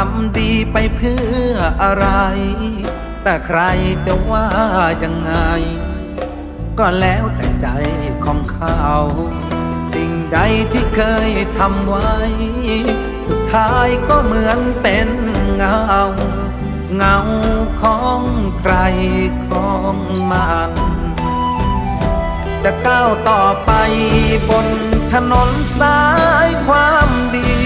ทำดีไปเพื่ออะไร แต่ใครจะว่ายังไง ก็แล้วแต่ใจของเขา สิ่งใดที่เคยทำไว้ สุดท้ายก็เหมือนเป็นเงา เงาของใครของมันจะก้าวต่อไปบนถนนสายความดี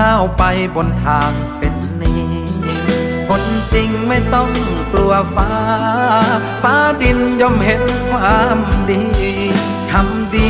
ก้าวไปบนทางเส้นนี้ คนจริงไม่ต้องกลัวฟ้า ฟ้าดินย่อมเห็นความดี ทำดี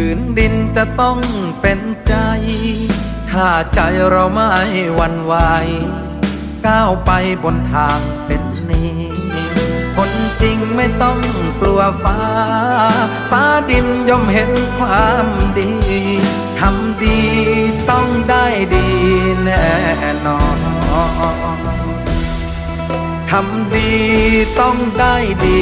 ผืนดินจะต้องเป็นใจ ถ้าใจเราไม่วันไหวก้าวไปบนทางเส้นนี้ คนจริงไม่ต้องกลัวฟ้า ฟ้าดินย่อมเห็นความดีทำดีต้องได้ดีแน่นอนทำดีต้องได้ดี